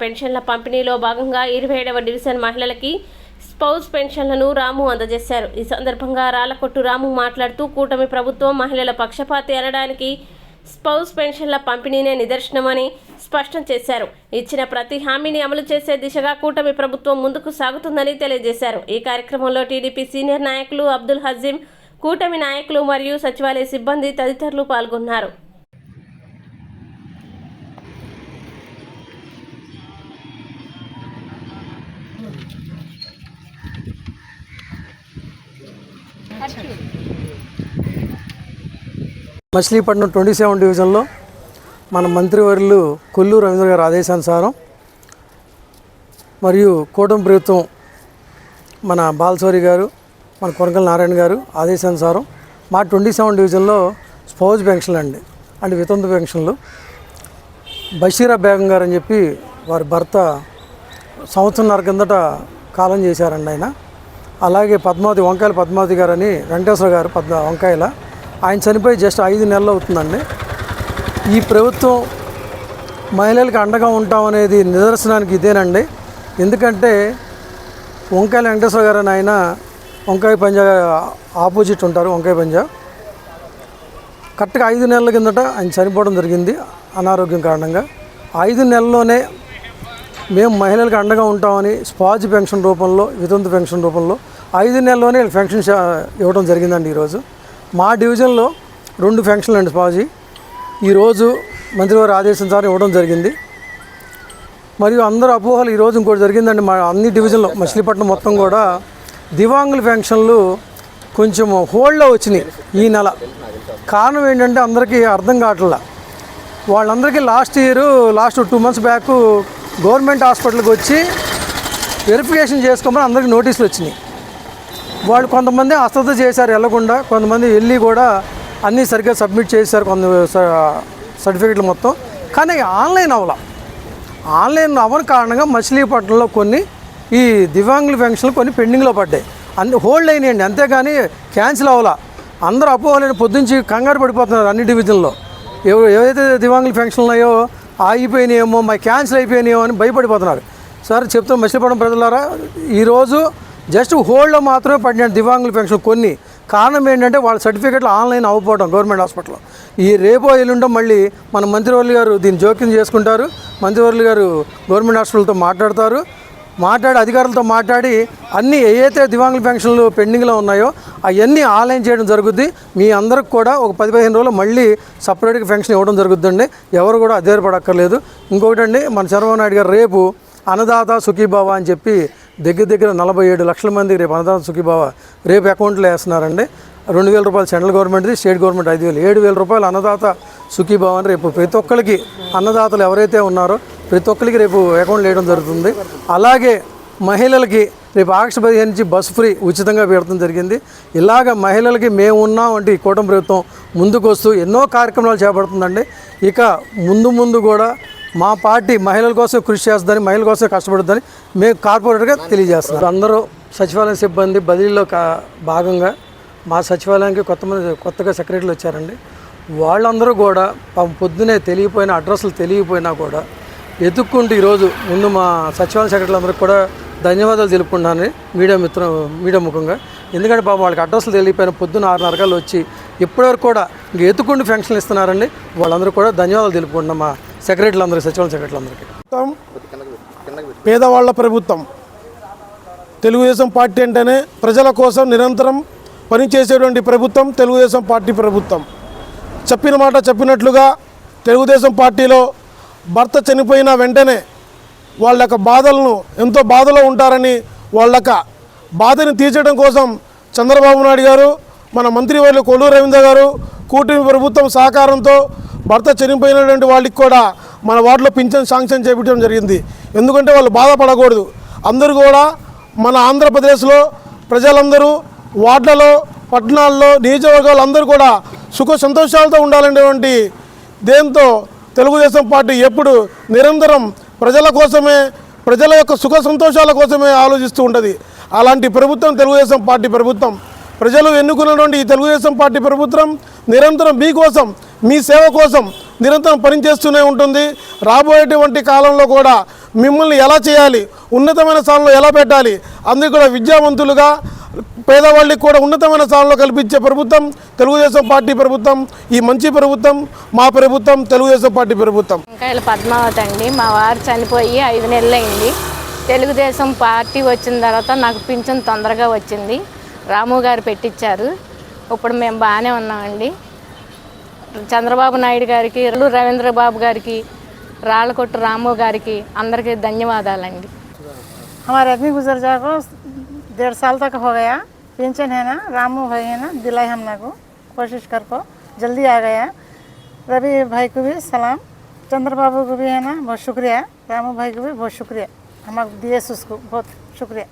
పెన్షన్ల పంపిణీలో భాగంగా ఇరవై ఏడవ డివిజన్ మహిళలకి స్పౌస్ పెన్షన్లను రాము అందజేశారు. ఈ సందర్భంగా రాలకొట్టు రాము మాట్లాడుతూ కూటమి ప్రభుత్వం మహిళల పక్షపాతి అనడానికి స్పౌస్ పెన్షన్ల పంపిణీనే నిదర్శనమని స్పష్టం చేశారు. ఇచ్చిన ప్రతి హామీని అమలు చేసే దిశగా కూటమి ప్రభుత్వం ముందుకు సాగుతుందని తెలియజేశారు. ఈ కార్యక్రమంలో టీడీపీ సీనియర్ నాయకులు అబ్దుల్ హజీం కూటమి నాయకులు మరియు సచివాలయ సిబ్బంది తదితరులు పాల్గొన్నారు. మచిలీపట్నం ట్వంటీ సెవెన్ డివిజన్లో మన మంత్రివర్యులు కొల్లు రవీంద్ర గారి ఆదేశానుసారం మరియు కూటమి ప్రభుత్వం మన బాలసౌరి గారు మన కొనకల నారాయణ గారు ఆదేశానుసారం మా ట్వంటీ సెవెన్ డివిజన్లో స్పౌజ్ పెన్షన్లు అండి అంటే వితంతు పెన్షన్లు. బషీరా బేగం గారు అని చెప్పి వారి భర్త సంవత్సరంన్నర కిందట కాలం చేశారండి ఆయన. అలాగే పద్మావతి వంకాయల పద్మావతి గారు అని వెంకటేశ్వర గారు పద్మ వంకాయల. ఆయన చనిపోయి జస్ట్ ఐదు నెలలు అవుతుందండి. ఈ ప్రభుత్వం మహిళలకు అండగా ఉంటామనేది నిదర్శనానికి ఇదేనండి. ఎందుకంటే వంకాయల వెంకటేశ్వర గారు అని ఆయన వంకాయ పంజా ఆపోజిట్ ఉంటారు వంకాయ పంజా. కరెక్ట్గా ఐదు నెలల కిందట ఆయన చనిపోవడం జరిగింది అనారోగ్యం కారణంగా. ఐదు నెలల్లోనే మేము మహిళలకు అండగా ఉంటామని స్పాజ్ పెన్షన్ రూపంలో వితంతు పెన్షన్ రూపంలో ఐదు నెలల్లోనే పెన్షన్ ఇవ్వడం జరిగిందండి ఈరోజు. మా డివిజన్లో రెండు పెన్షన్లు అండి స్పాజీ. ఈరోజు మంత్రివారి ఆదేశించాలని ఇవ్వడం జరిగింది. మరియు అందరూ అపోహలు ఈరోజు ఇంకోటి జరిగిందండి. మా అన్ని డివిజన్లో మచిలీపట్నం మొత్తం కూడా దివాంగుల పెన్షన్లు కొంచెం హోల్డ్లో వచ్చినాయి ఈ నెల. కారణం ఏంటంటే అందరికీ అర్థం కావట్లా. వాళ్ళందరికీ last year last two months back government హాస్పిటల్కి వచ్చి వెరిఫికేషన్ చేసుకోమని అందరికీ నోటీసులు వచ్చినాయి. వాళ్ళు కొంతమంది అశ్రద్ధ చేశారు వెళ్ళకుండా కొంతమంది వెళ్ళి కూడా అన్నీ సరిగ్గా సబ్మిట్ చేశారు కొంత స- సర్టిఫికెట్లు మొత్తం. కానీ ఆన్లైన్ అవ్వాల ఆన్లైన్ అవ్వని కారణంగా మచిలీపట్నంలో కొన్ని ఈ దివ్యాంగుల పెన్షన్లు కొన్ని పెండింగ్లో పడ్డాయి. అన్ని హోల్డ్ అయినాయండి. అంతేగాని క్యాన్సిల్ అవ్వాల అందరూ అపోవాలని పొద్దుంచి కంగారు పడిపోతున్నారు అన్ని డివిజన్లో. ఏవైతే దివ్యాంగుల పెన్షన్లు ఉన్నాయో ఆగిపోయినాయేమో మా క్యాన్సిల్ అయిపోయినాయేమో అని భయపడిపోతున్నారు. సార్ చెప్తాం మచిలీపట్నం ప్రజలారా ఈరోజు జస్ట్ హోల్డ్లో మాత్రమే పడినాడు దివ్యాంగుల పెన్షన్ కొన్ని. కారణం ఏంటంటే వాళ్ళ సర్టిఫికెట్లు ఆన్లైన్ అవ్వకపోవడం గవర్నమెంట్ హాస్పిటల్లో. ఈ రేపో ఎల్లుండో మళ్ళీ మన మంత్రివర్లు గారు దీన్ని జోక్యం చేసుకుంటారు. మంత్రివర్లు గారు గవర్నమెంట్ హాస్పిటల్తో మాట్లాడతారు. మాట్లాడి అధికారులతో మాట్లాడి అన్ని ఏవైతే దివాంగుల పెన్షన్లు పెండింగ్లో ఉన్నాయో అవన్నీ ఆన్లైన్ చేయడం జరుగుద్ది. మీ అందరికి కూడా ఒక పది పదిహేను రోజులు మళ్ళీ సపరేట్గా పెన్షన్ ఇవ్వడం జరుగుద్దండి. ఎవరు కూడా అధైర్యపడక్కర్లేదు. ఇంకొకటండి మన చంద్రబాబు నాయుడు గారు రేపు అన్నదాత సుఖీబావ అని చెప్పి దగ్గర దగ్గర నలభై ఏడు లక్షల మంది రేపు అన్నదాత సుఖీబావ రేపు అకౌంట్లో వేస్తున్నారండి. రెండు వేల రూపాయలు సెంట్రల్ గవర్నమెంట్ది స్టేట్ గవర్నమెంట్ ఐదు వేలు. ఏడు వేల రూపాయలు అన్నదాత సుఖీభావ అని రేపు ప్రతి ఒక్కరికి అన్నదాతలు ఎవరైతే ఉన్నారో ప్రతి ఒక్కరికి రేపు అకౌంట్లు వేయడం జరుగుతుంది. అలాగే మహిళలకి రేపు ఆగస్టు పదిహేను నుంచి బస్సు ఫ్రీ ఉచితంగా పెడతాం జరిగింది. ఇలాగ మహిళలకి మేము ఉన్నాం అంటే ఈ కూటమి ప్రభుత్వం ముందుకు వస్తూ ఎన్నో కార్యక్రమాలు చేపడుతుందండి. ఇక ముందు ముందు కూడా మా పార్టీ మహిళల కోసం కృషి చేస్తుందని మహిళల కోసం కష్టపడుతుందని మేము కార్పొరేటర్గా తెలియజేస్తున్నాం. అందరూ సచివాలయ సిబ్బంది బదిలీలో కా భాగంగా మా సచివాలయానికి కొత్త మంది కొత్తగా సెక్రటరీలు వచ్చారండి. వాళ్ళందరూ కూడా పొద్దునే తెలియపోయిన అడ్రస్లు తెలియపోయినా కూడా ఎత్తుక్కుంటూ ఈరోజు ముందు మా సచివాలయ సెక్రటరీలు అందరికీ కూడా ధన్యవాదాలు తెలుపుకుంటానని మీడియా మిత్రం మీడియా ముఖంగా. ఎందుకంటే పాపం వాళ్ళకి అడ్రస్లు తెలియపోయిన పొద్దున్న ఆరు వచ్చి ఇప్పటివరకు కూడా ఇంక ఎత్తుకుంటూ ఫంక్షన్లు ఇస్తున్నారండి. వాళ్ళందరూ కూడా ధన్యవాదాలు తెలుపుకుంటున్నాం మా సెక్రటరీలు సచివాలయ సెక్రటరీలందరికీ ప్రభుత్వం పేదవాళ్ళ ప్రభుత్వం. తెలుగుదేశం పార్టీ అంటేనే ప్రజల కోసం నిరంతరం పనిచేసేటువంటి ప్రభుత్వం తెలుగుదేశం పార్టీ ప్రభుత్వం. చెప్పిన మాట చెప్పినట్లుగా తెలుగుదేశం పార్టీలో భర్త చనిపోయిన వెంటనే వాళ్ళ యొక్క బాధలను ఎంతో బాధలో ఉంటారని వాళ్ళ యొక్క బాధని తీర్చడం కోసం చంద్రబాబు నాయుడు గారు మన మంత్రివర్యులు కొల్లూరు రవీంద్ర గారు కూటమి ప్రభుత్వం సహకారంతో భర్త చనిపోయినటువంటి వాళ్ళకి కూడా మన వార్డులో పింఛన్ శాంక్షన్ చేపట్టడం జరిగింది. ఎందుకంటే వాళ్ళు బాధపడకూడదు. అందరూ కూడా మన ఆంధ్రప్రదేశ్లో ప్రజలందరూ వార్డులలో పట్టణాల్లో నియోజకవర్గాలు అందరూ కూడా సుఖ సంతోషాలతో ఉండాలనేటువంటి దేంతో తెలుగుదేశం పార్టీ ఎప్పుడు నిరంతరం ప్రజల కోసమే ప్రజల యొక్క సుఖ సంతోషాల కోసమే ఆలోచిస్తూ ఉంటుంది. అలాంటి ప్రభుత్వం తెలుగుదేశం పార్టీ ప్రభుత్వం. ప్రజలు ఎన్నుకున్నటువంటి ఈ తెలుగుదేశం పార్టీ ప్రభుత్వం నిరంతరం మీకోసం మీ సేవ కోసం నిరంతరం పనిచేస్తూనే ఉంటుంది. రాబోయేటువంటి కాలంలో కూడా మిమ్మల్ని ఎలా చేయాలి ఉన్నతమైన స్థానంలో ఎలా పెట్టాలి అందుకు కూడా విద్యావంతులుగా పేదవాళ్ళకి కూడా ఉన్నతమైన స్థానంలో కల్పించే ప్రభుత్వం తెలుగుదేశం పార్టీ ప్రభుత్వం ఈ మంచి ప్రభుత్వం మా ప్రభుత్వం తెలుగుదేశం పార్టీ ప్రభుత్వం వంకాయల పద్మావతి అండి మా వారు చనిపోయి ఐదు నెలలు అయింది తెలుగుదేశం పార్టీ వచ్చిన తర్వాత నాకు పింఛన్ తొందరగా వచ్చింది రాము గారు పెట్టించారు ఇప్పుడు మేము బాగానే ఉన్నామండి చంద్రబాబు నాయుడు గారికి రవీంద్ర బాబు గారికి రాళ్ళకొట్టు రాము గారికి అందరికీ ధన్యవాదాలండి हमारे आदमी गुजर जाको डेढ़ साल तक हो गया पेंशन है ना? रामू भाई है ना? दिलाई हम को कोशिश कर को जल्दी आ गया। रवि भाई को भी सलाम। चंद्र बाबू को भी है ना? बहुत शुक्रिया। रामू भाई को भी बहुत शुक्रिया। हमारे दिए उसको बहुत शुक्रिया।